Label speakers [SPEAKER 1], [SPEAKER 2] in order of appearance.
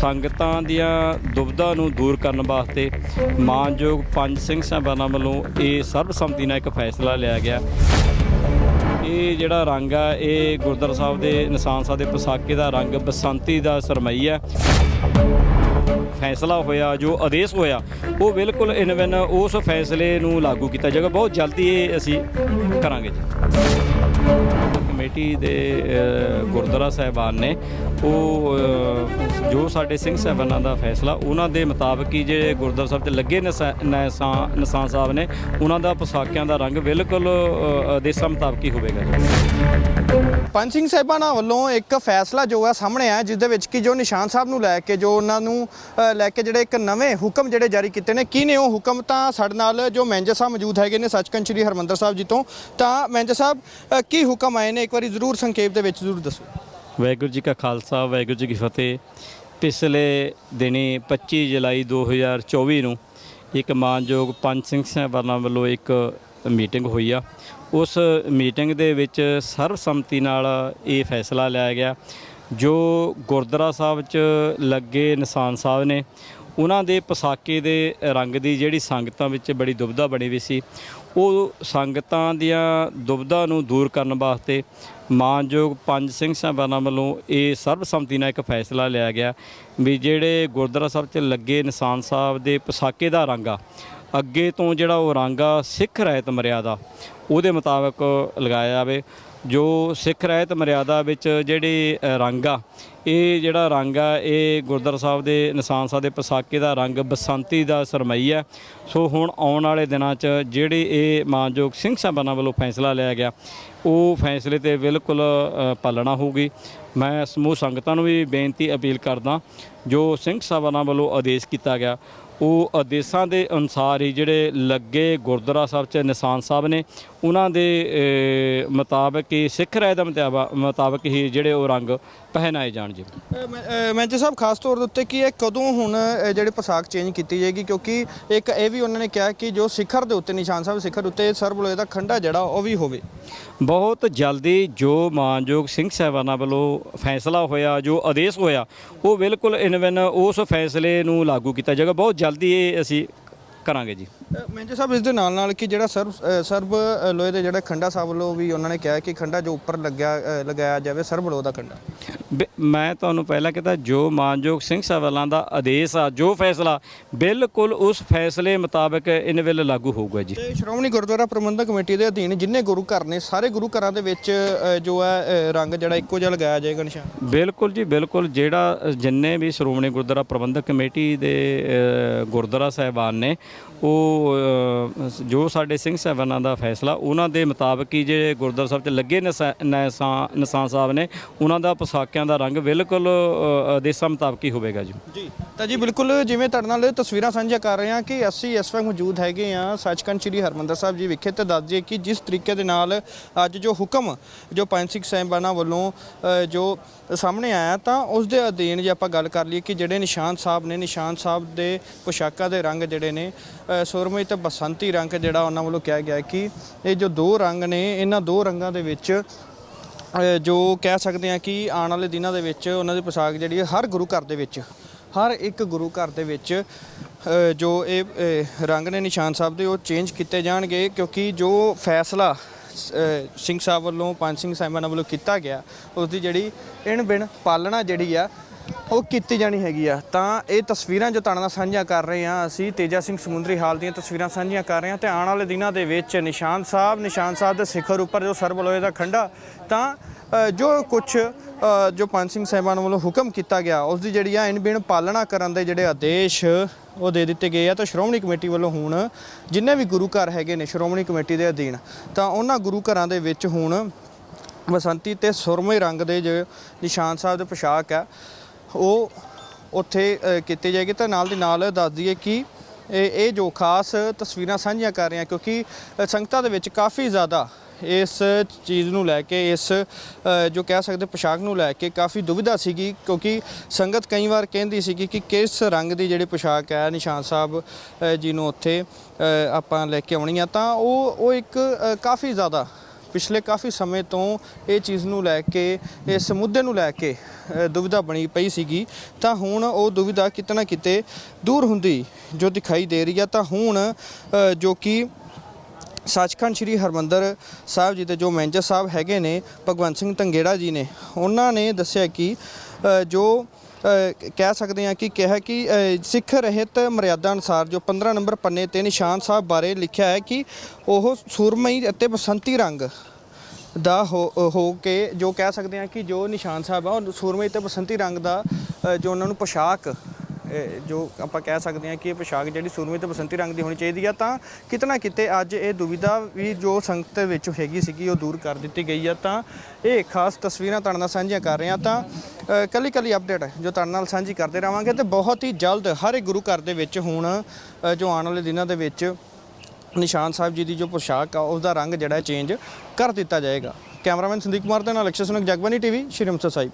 [SPEAKER 1] ਸੰਗਤਾਂ ਦੀਆਂ ਦੁਬਧਾ ਨੂੰ ਦੂਰ ਕਰਨ ਵਾਸਤੇ ਮਾਨਯੋਗ ਪੰਜ ਸਿੰਘ ਸਾਹਿਬਾਨਾਂ ਵੱਲੋਂ ਇਹ ਸਰਬਸੰਮਤੀ ਨਾਲ ਇੱਕ ਫੈਸਲਾ ਲਿਆ ਗਿਆ। ਇਹ ਜਿਹੜਾ ਰੰਗ ਆ, ਇਹ ਗੁਰਦੁਆਰਾ ਸਾਹਿਬ ਦੇ ਨਿਸ਼ਾਨ ਸਾਹਿਬ ਦੇ ਪਸਾਕੇ ਦਾ ਰੰਗ ਬਸੰਤੀ ਦਾ ਸਰਮਈ ਹੈ ਫੈਸਲਾ ਹੋਇਆ, ਜੋ ਆਦੇਸ਼ ਹੋਇਆ, ਉਹ ਬਿਲਕੁਲ ਇਨਵਨ ਉਸ ਫੈਸਲੇ ਨੂੰ ਲਾਗੂ ਕੀਤਾ ਜਾਏਗਾ। ਬਹੁਤ ਜਲਦੀ ਇਹ ਅਸੀਂ ਕਰਾਂਗੇ ਜੀ। ਕਮੇਟੀ ਦੇ ਗੁਰਦੁਆਰਾ ਸਾਹਿਬਾਨ ਨੇ, ਉਹ ਜੋ ਸਾਡੇ ਸਿੰਘ ਸਾਹਿਬਾਨਾਂ ਦਾ ਫੈਸਲਾ, ਉਹਨਾਂ ਦੇ ਮੁਤਾਬਕ ਹੀ ਜਿਹੜੇ ਗੁਰਦੁਆਰਾ ਸਾਹਿਬ ਤੇ ਲੱਗੇ ਨਿਸ਼ਾ- ਨਿਸ਼ਾਨ ਸਾਹਿਬ ਨੇ, ਉਹਨਾਂ ਦਾ ਪੋਸ਼ਾਕਿਆਂ ਦਾ ਰੰਗ ਬਿਲਕੁਲ ਆਦੇਸ਼ਾਂ ਮੁਤਾਬਕ ਹੀ ਹੋਵੇਗਾ
[SPEAKER 2] ਪੰਜ ਸਿੰਘ ਸਾਹਿਬਾਨਾਂ ਵੱਲੋਂ ਇੱਕ ਫੈਸਲਾ ਜੋ ਹੈ ਸਾਹਮਣੇ ਆਇਆ, ਜਿਸ ਦੇ ਵਿੱਚ ਕਿ ਜੋ ਨਿਸ਼ਾਨ ਸਾਹਿਬ ਨੂੰ ਲੈ ਕੇ, ਜੋ ਉਹਨਾਂ ਨੂੰ ਲੈ ਕੇ ਜਿਹੜੇ ਇੱਕ ਨਵੇਂ ਹੁਕਮ ਜਿਹੜੇ ਜਾਰੀ ਕੀਤੇ ਨੇ, ਕੀ ਨੇ ਉਹ ਹੁਕਮ? ਤਾਂ ਸਾਡੇ ਨਾਲ ਜੋ ਮੈਨੇਜਰ ਸਾਹਿਬ ਮੌਜੂਦ ਹੈਗੇ ਨੇ, ਸੱਚਖੰਡ ਸ੍ਰੀ ਹਰਮੰਦਰ ਸਾਹਿਬ ਜੀ ਤੋਂ, ਤਾਂ ਮੈਨੇਜਰ ਸਾਹਿਬ ਕੀ ਹੁਕਮ ਆਏ ਨੇ? ਇੱਕ ਵਾਰੀ ਜ਼ਰੂਰ ਸੰਖੇਪ ਦੇ ਵਿੱਚ ਜ਼ਰੂਰ ਦੱਸੋ।
[SPEAKER 1] ਵਾਹਿਗੁਰੂ ਜੀ ਕਾ ਖਾਲਸਾ, ਵਾਹਿਗੁਰੂ ਜੀ ਕੀ ਫਤਿਹ। ਪਿਛਲੇ ਦਿਨੀ 25 ਜੁਲਾਈ 2024 ਨੂੰ ਇੱਕ ਮਾਨਯੋਗ ਪੰਜ ਸਿੰਘ ਸਾਹਿਬਾਨਾਂ ਵੱਲੋਂ ਇੱਕ ਮੀਟਿੰਗ ਹੋਈ ਆ। ਉਸ ਮੀਟਿੰਗ ਦੇ ਵਿੱਚ ਸਰਬਸੰਮਤੀ ਨਾਲ ਇਹ ਫੈਸਲਾ ਲਿਆ ਗਿਆ ਜੋ ਗੁਰਦੁਆਰਾ ਸਾਹਿਬ 'ਚ ਲੱਗੇ ਨਿਸ਼ਾਨ ਸਾਹਿਬ ਨੇ, ਉਹਨਾਂ ਦੇ ਪਸਾਕੇ ਦੇ ਰੰਗ ਦੀ ਜਿਹੜੀ ਸੰਗਤਾਂ ਵਿੱਚ ਬੜੀ ਦੁਬਧਾ ਬਣੀ ਵੀ ਸੀ। ਉਹ ਸੰਗਤਾਂ ਦੀਆਂ ਦੁਬਧਾ ਨੂੰ ਦੂਰ ਕਰਨ ਵਾਸਤੇ ਮਾਨਯੋਗ ਪੰਜ ਸਿੰਘ ਸਾਹਿਬਾਨਾਂ ਵੱਲੋਂ ਇਹ ਸਰਬਸੰਮਤੀ ਨਾਲ ਇੱਕ ਫੈਸਲਾ ਲਿਆ ਗਿਆ ਵੀ ਜਿਹੜੇ ਗੁਰਦੁਆਰਾ ਸਾਹਿਬ 'ਚ ਲੱਗੇ ਨਿਸ਼ਾਨ ਸਾਹਿਬ ਦੇ ਪਸਾਕੇ ਦਾ ਰੰਗ ਆ, ਅੱਗੇ ਤੋਂ ਜਿਹੜਾ ਉਹ ਰੰਗ ਆ ਸਿੱਖ ਰਹਿਤ ਮਰਿਆਦਾ, ਉਹਦੇ ਮੁਤਾਬਕ ਲਗਾਇਆ ਜਾਵੇ। ਜੋ ਸਿੱਖ ਰਹਿਤ ਮਰਿਆਦਾ ਵਿੱਚ ਜਿਹੜੇ ਰੰਗ ਆ ਇਹ ਜਿਹੜਾ ਰੰਗ ਆ, ਇਹ ਗੁਰਦੁਆਰਾ ਸਾਹਿਬ ਦੇ ਨਿਸ਼ਾਨ ਸਾਹਿਬ ਦੇ ਪਸਾਕੇ ਦਾ ਰੰਗ ਬਸੰਤੀ ਦਾ ਸਰਮਈ ਹੈ ਸੋ ਹੁਣ ਆਉਣ ਵਾਲੇ ਦਿਨਾਂ 'ਚ ਜਿਹੜੇ ਇਹ ਮਾਨਯੋਗ ਸਿੰਘ ਸਾਹਿਬਾਨਾਂ ਵੱਲੋਂ ਫੈਸਲਾ ਲਿਆ ਗਿਆ, ਉਹ ਫੈਸਲੇ ਤੇ ਬਿਲਕੁਲ ਪਾਲਣਾ ਹੋਊਗੀ। ਮੈਂ ਸਮੂਹ ਸੰਗਤਾਂ ਨੂੰ ਵੀ ਬੇਨਤੀ ਅਪੀਲ ਕਰਦਾ, ਜੋ ਸਿੰਘ ਸਾਹਿਬਾਨਾਂ ਵੱਲੋਂ ਆਦੇਸ਼ ਕੀਤਾ ਗਿਆ, ਉਹ ਆਦੇਸ਼ਾਂ ਦੇ ਅਨੁਸਾਰ ਹੀ ਜਿਹੜੇ ਲੱਗੇ ਗੁਰਦੁਆਰਾ ਸਾਹਿਬ 'ਚ ਨਿਸ਼ਾਨ ਸਾਹਿਬ ਨੇ, ਉਹਨਾਂ ਦੇ ਮੁਤਾਬਕ ਹੀ ਸਿੱਖ ਰਾਏ ਦਾ ਮੁਤਾਬਾ- ਮੁਤਾਬਕ ਹੀ ਜਿਹੜੇ ਉਹ ਰੰਗ ਪਹਿਨਾਏ ਜਾਣ ਜੀ
[SPEAKER 2] ਮੈਨੇਜਰ ਸਾਹਿਬ ਖਾਸ ਤੌਰ ਦੇ ਉੱਤੇ ਕਿ ਇਹ ਕਦੋਂ ਹੁਣ ਅ, ਜਿਹੜੇ ਪੋਸ਼ਾਕ ਚੇਂਜ ਕੀਤੀ ਜਾਏਗੀ? ਕਿਉਂਕਿ ਇੱਕ ਇਹ ਵੀ ਉਹਨਾਂ ਨੇ ਕਿਹਾ ਕਿ ਜੋ ਸਿਖਰ ਦੇ ਉੱਤੇ ਨਿਸ਼ਾਨ ਸਾਹਿਬ ਸਿਖਰ ਉੱਤੇ ਸਰਬਲੋਏ ਦਾ ਖੰਡਾ ਜਿਹੜਾ ਉਹ ਵੀ ਹੋਵੇ।
[SPEAKER 1] ਬਹੁਤ ਜਲਦੀ ਜੋ ਮਾਨਯੋਗ ਸਿੰਘ ਸਾਹਿਬਾਨਾਂ ਵੱਲੋਂ ਫੈਸਲਾ ਹੋਇਆ ਜੋ ਆਦੇਸ਼ ਹੋਇਆ ਉਹ ਬਿਲਕੁਲ ਇਨਵਨ ਉਸ ਫੈਸਲੇ ਨੂੰ ਲਾਗੂ ਕੀਤਾ ਜਾਏਗਾ। ਬਹੁਤ ਜਲਦੀ ਇਹ ਅਸੀਂ ਕਰਾਂਗੇ ਜੀ।
[SPEAKER 2] ਮੈਨੇਜਰ ਸਾਹਿਬ ਇਸ ਦੇ ਨਾਲ ਨਾਲ ਕਿ ਜਿਹੜਾ ਸਰਬ ਅ, ਸਰਬ ਲੋਹੇ ਦੇ ਜਿਹੜਾ ਖੰਡਾ ਸਾਹਿਬ ਵੱਲੋਂ ਵੀ ਉਹਨਾਂ ਨੇ ਕਿਹਾ ਕਿ ਖੰਡਾ ਜੋ ਉੱਪਰ ਲੱਗਿਆ ਅ, ਲਗਾਇਆ ਜਾਵੇ ਸਰਬ ਲੋਹ ਦਾ ਖੰਡਾ।
[SPEAKER 1] ਬਿ- ਮੈਂ ਤੁਹਾਨੂੰ ਪਹਿਲਾਂ ਕਿਹਾ ਜੋ ਮਾਨਯੋਗ ਸਿੰਘ ਸਾਹਿਬਾਨਾਂ ਦਾ ਆਦੇਸ਼ ਆ ਜੋ ਫੈਸਲਾ ਬਿਲਕੁਲ ਉਸ ਫੈਸਲੇ ਮੁਤਾਬਕ ਇਨ ਵਿਲ ਲਾਗੂ ਹੋਊਗਾ ਜੀ।
[SPEAKER 2] ਤੇ ਸ਼੍ਰੋਮਣੀ ਗੁਰਦੁਆਰਾ ਪ੍ਰਬੰਧਕ ਕਮੇਟੀ ਦੇ ਅਧੀਨ ਜਿੰਨੇ ਗੁਰੂ ਘਰ ਨੇ ਸਾਰੇ ਗੁਰੂ ਘਰਾਂ ਦੇ ਵਿੱਚ ਅ, ਜੋ ਹੈ ਅ, ਰੰਗ ਜਿਹੜਾ ਇੱਕੋ ਜਿਹਾ ਲਗਾਇਆ ਜਾਏਗਾ ਨਿਸ਼ਾਨ
[SPEAKER 1] ਬਿਲਕੁਲ ਜੀ ਬਿਲਕੁਲ ਜਿਹੜਾ ਅ, ਜਿੰਨੇ ਵੀ ਸ਼੍ਰੋਮਣੀ ਗੁਰਦੁਆਰਾ ਪ੍ਰਬੰਧਕ ਕਮੇਟੀ ਦੇ ਅ, ਗੁਰਦੁਆਰਾ ਸਾਹਿਬਾਨ ਨੇ ਉਹ ਅ, ਜੋ ਸਾਡੇ ਸਿੰਘ ਸਾਹਿਬਾਨਾਂ ਦਾ ਫੈਸਲਾ ਉਹਨਾਂ ਦੇ ਮੁਤਾਬਕ ਹੀ ਜਿਹੜੇ ਗੁਰਦੁਆਰਾ ਸਾਹਿਬ 'ਚ ਲੱਗੇ ਨਿਸ਼ਾ- ਨਿਸ਼ਾਨ ਨਿਸ਼ਾਨ ਸਾਹਿਬ ਨੇ ਉਹਨਾਂ ਦਾ ਪੋਸ਼ਾਕਿਆਂ ਦਾ ਰੰਗ ਬਿਲਕੁਲ ਆਦੇਸ਼ਾਂ ਮੁਤਾਬਕ ਹੀ ਹੋਵੇਗਾ ਜੀ।
[SPEAKER 2] ਜੀ ਤਾਂ ਜੀ ਬਿਲਕੁਲ ਜਿਵੇਂ ਤੁਹਾਡੇ ਨਾਲ ਤਸਵੀਰਾਂ ਸਾਂਝੀਆਂ ਕਰ ਰਹੇ ਹਾਂ ਕਿ ਅਸੀਂ ਇਸ ਵਕਤ ਮੌਜੂਦ ਹੈਗੇ ਆ ਸੱਚਖੰਡ ਸ੍ਰੀ ਹਰਮੰਦਰ ਸਾਹਿਬ ਜੀ ਵਿਖੇ ਤੇ ਦੱਸ ਦਈਏ ਕਿ ਜਿਸ ਤਰੀਕੇ ਦੇ ਨਾਲ ਅੱਜ ਜੋ ਹੁਕਮ ਜੋ ਪੰਜ ਸਿੱਖ ਸਾਹਿਬਾਨਾਂ ਵੱਲੋਂ ਜੋ ਸਾਹਮਣੇ ਆਇਆ ਤਾਂ ਉਸ ਦੇ ਅਧੀਨ ਜੇ ਆਪਾਂ ਗੱਲ ਕਰ ਲਈਏ ਕਿ ਜਿਹੜੇ ਨਿਸ਼ਾਨ ਸਾਹਿਬ ਨੇ ਨਿਸ਼ਾਨ ਸਾਹਿਬ ਦੇ ਪੋਸ਼ਾਕਾਂ ਦੇ ਰੰਗ ਜਿਹੜੇ ਨੇ ਅ, ਸੁਰਮਈ ਤੇ ਬਸੰਤੀ ਰੰਗ ਜਿਹੜਾ ਉਹਨਾਂ ਵੱਲੋਂ ਕਿਹਾ ਗਿਆ ਕਿ ਇਹ ਜੋ ਦੋ ਰੰਗ ਨੇ ਇਹਨਾਂ ਦੋ ਰੰਗਾਂ ਦੇ ਵਿੱਚ ਜੋ ਕਹਿ ਸਕਦੇ ਆ ਕਿ ਆਉਣ ਵਾਲੇ ਦਿਨਾਂ ਦੇ ਵਿੱਚ ਉਹਨਾਂ ਦੀ ਪੋਸ਼ਾਕ ਜਿਹੜੀ ਹੈ ਹਰ ਗੁਰੂ ਘਰ ਦੇ ਵਿੱਚ, ਹਰ ਇੱਕ ਗੁਰੂ ਘਰ ਦੇ ਵਿੱਚ ਜੋ ਇਹ ਰੰਗ ਨੇ ਨਿਸ਼ਾਨ ਸਾਹਿਬ ਦੇ ਉਹ ਚੇਂਜ ਕੀਤੇ ਜਾਣਗੇ ਕਿਉਂਕਿ ਜੋ ਫੈਸਲਾ ਸਿੰਘ ਸਾਹਿਬ ਵੱਲੋਂ, ਪੰਜ ਸਿੰਘ ਸਾਹਿਬਾਨਾਂ ਵੱਲੋਂ ਕੀਤਾ ਗਿਆ ਉਸ ਦੀ ਜਿਹੜੀ ਇਣ ਬਿਨ ਪਾਲਣਾ ਜਿਹੜੀ ਆ ਉਹ ਕੀਤੀ ਜਾਣੀ ਹੈਗੀ ਆ। ਤਾਂ ਇਹ ਤਸਵੀਰਾਂ ਜੋ ਤੁਹਾਡੇ ਨਾਲ ਸਾਂਝੀਆਂ ਕਰ ਰਹੇ ਹਾਂ ਅਸੀਂ ਤੇਜਾ ਸਿੰਘ ਸਮੁੰਦਰੀ ਹਾਲ ਦੀਆਂ ਤਸਵੀਰਾਂ ਸਾਂਝੀਆਂ ਕਰ ਰਹੇ ਹਾਂ ਤੇ ਆਉਣ ਵਾਲੇ ਦਿਨਾਂ ਦੇ ਵਿੱਚ ਨਿਸ਼ਾਨ ਸਾਹਿਬ ਨਿਸ਼ਾਨ ਸਾਹਿਬ ਦੇ ਸਿਖਰ ਉੱਪਰ ਜੋ ਸਰਬਲੋਏ ਦਾ ਖੰਡਾ, ਤਾਂ ਜੋ ਕੁਝ ਜੋ ਪੰਜ ਸਿੰਘ ਸਾਹਿਬਾਨ ਵੱਲੋਂ ਹੁਕਮ ਕੀਤਾ ਗਿਆ, ਉਸ ਦੀ ਜਿਹੜੀ ਆ ਇਨ ਬਿਨ ਪਾਲਣਾ ਕਰਨ ਦੇ ਜਿਹੜੇ ਆਦੇਸ਼ ਉਹ ਦੇ ਦਿੱਤੇ ਗਏ ਆ। ਤਾਂ ਸ਼੍ਰੋਮਣੀ ਕਮੇਟੀ ਵੱਲੋਂ ਹੁਣ ਜਿੰਨੇ ਵੀ ਗੁਰੂ ਘਰ ਹੈਗੇ ਨੇ ਸ਼੍ਰੋਮਣੀ ਕਮੇਟੀ ਦੇ ਅਧੀਨ, ਤਾਂ ਉਹਨਾਂ ਗੁਰੂ ਘਰਾਂ ਦੇ ਵਿੱਚ ਹੁਣ ਬਸੰਤੀ ਤੇ ਸੁਰਮਈ ਰੰਗ ਦੇ ਜੋ ਨਿਸ਼ਾਨ ਸਾਹਿਬ ਦੇ ਪੋਸ਼ਾਕ ਆ ਉਹ ਉੱਥੇ ਕੀਤੀ ਜਾਏਗੀ ਤਾਂ ਨਾਲ ਦੀ ਨਾਲ ਦੱਸ ਦਈਏ ਕਿ ਇਹ ਇਹ ਜੋ ਖਾਸ ਤਸਵੀਰਾਂ ਸਾਂਝੀਆਂ ਕਰ ਰਹੇ ਹਾਂ ਕਿਉਂਕਿ ਸੰਗਤਾਂ ਦੇ ਵਿੱਚ ਕਾਫੀ ਜ਼ਿਆਦਾ ਇਸ ਚੀਜ਼ ਨੂੰ ਲੈ ਕੇ, ਇਸ ਜੋ ਕਹਿ ਸਕਦੇ ਪੋਸ਼ਾਕ ਨੂੰ ਲੈ ਕੇ ਕਾਫੀ ਦੁਵਿਧਾ ਸੀਗੀ, ਕਿਉਂਕਿ ਸੰਗਤ ਕਈ ਵਾਰ ਕਹਿੰਦੀ ਸੀਗੀ ਕਿ ਕਿਸ ਰੰਗ ਦੀ ਜਿਹੜੀ ਪੋਸ਼ਾਕ ਹੈ, ਨਿਸ਼ਾਨ ਸਾਹਿਬ ਜੀ ਨੂੰ ਉੱਥੇ ਆਪਾਂ ਲੈ ਕੇ ਆਉਣੀ ਆ, ਤਾਂ ਉਹ ਉਹ ਇੱਕ ਕਾਫੀ ਜ਼ਿਆਦਾ ਪਿਛਲੇ ਕਾਫੀ ਸਮੇਂ ਤੋਂ ਇਹ ਚੀਜ਼ ਨੂੰ ਲੈ ਕੇ, ਇਸ ਮੁੱਦੇ ਨੂੰ ਲੈ ਕੇ ਦੁਵਿਧਾ ਬਣੀ ਪਈ ਸੀਗੀ। ਤਾਂ ਹੁਣ ਉਹ ਦੁਵਿਧਾ ਕਿਤੇ ਨਾ ਕਿਤੇ ਦੂਰ ਹੁੰਦੀ ਜੋ ਦਿਖਾਈ ਦੇ ਰਹੀ ਆ। ਤਾਂ ਹੁਣ ਜੋ ਕਿ ਸੱਚਖੰਡ ਸ੍ਰੀ ਹਰਮੰਦਰ ਸਾਹਿਬ ਜੀ ਦੇ ਜੋ ਮੈਨੇਜਰ ਸਾਹਿਬ ਹੈਗੇ ਨੇ, ਭਗਵੰਤ ਸਿੰਘ ਤੰਗੇੜਾ ਜੀ ਨੇ, ਉਹਨਾਂ ਨੇ ਦੱਸਿਆ ਕਿ ਜੋ ਕਹਿ ਸਕਦੇ ਹਾਂ ਕਿ ਕਿਹਾ ਕਿ ਸਿੱਖ ਰਹਿਤ ਮਰਿਆਦਾ ਅਨੁਸਾਰ ਜੋ 15 ਨੰਬਰ ਪੰਨੇ ਤੇ ਨਿਸ਼ਾਨ ਸਾਹਿਬ ਬਾਰੇ ਲਿਖਿਆ ਹੈ ਕਿ ਉਹ ਸੂਰਮਈ ਅਤੇ ਬਸੰਤੀ ਰੰਗ ਦਾ ਹੋ ਹੋ ਕੇ ਜੋ ਕਹਿ ਸਕਦੇ ਹਾਂ ਕਿ ਜੋ ਨਿਸ਼ਾਨ ਸਾਹਿਬ ਆ, ਉਹ ਸੂਰਮਈ ਤੇ ਬਸੰਤੀ ਰੰਗ ਦਾ ਜੋ ਉਹਨਾਂ ਨੂੰ ਪੋਸ਼ਾਕ ਜੋ ਆਪਾਂ ਕਹਿ ਸਕਦੇ ਹਾਂ ਕਿ ਇਹ ਪੋਸ਼ਾਕ ਜਿਹੜੀ ਸੂਰਮੀ ਤੇ ਬਸੰਤੀ ਰੰਗ ਦੀ ਹੋਣੀ ਚਾਹੀਦੀ ਆ, ਤਾਂ ਕਿਤਨਾ ਕਿਤੇ ਅੱਜ ਇਹ ਦੁਵਿਧਾ ਵੀ ਜੋ ਸੰਗਤ ਵਿੱਚ ਹੈਗੀ ਸੀਗੀ, ਉਹ ਦੂਰ ਕਰ ਦਿੱਤੀ ਗਈ ਆ। ਤਾਂ ਇਹ ਖਾਸ ਤਸਵੀਰਾਂ ਤੁਹਾਡੇ ਨਾਲ ਸਾਂਝੀਆਂ ਕਰ ਰਹੇ ਹਾਂ। ਤਾਂ ਕੱਲੀ ਕੱਲੀ ਅਪਡੇਟ ਜੋ ਤੁਹਾਡੇ ਨਾਲ ਸਾਂਝੀ ਕਰਦੇ ਰਵਾਂਗੇ ਤੇ ਬਹੁਤ ਹੀ ਜਲਦ ਹਰ ਇੱਕ ਗੁਰੂ ਘਰ ਦੇ ਵਿੱਚ ਹੁਣ ਜੋ ਆਉਣ ਵਾਲੇ ਦਿਨਾਂ ਦੇ ਵਿੱਚ ਨਿਸ਼ਾਨ ਸਾਹਿਬ ਜੀ ਦੀ ਜੋ ਪੋਸ਼ਾਕ ਆ ਉਸ ਦਾ ਰੰਗ ਜਿਹੜਾ ਚੇਂਜ ਕਰ ਦਿੱਤਾ ਜਾਏਗਾ। ਕੈਮਰਾਮੈਨ ਸੰਦੀਪ ਕੁਮਾਰ ਦੇ ਨਾਲ ਅਕਸ਼ੇ ਸੁਨਕ ਜਗਬਾਨੀ ਟੀਵੀ, ਸ਼੍ਰੀ ਅੰਮ੍ਰਿਤਸਰ ਸਾਹਿਬ।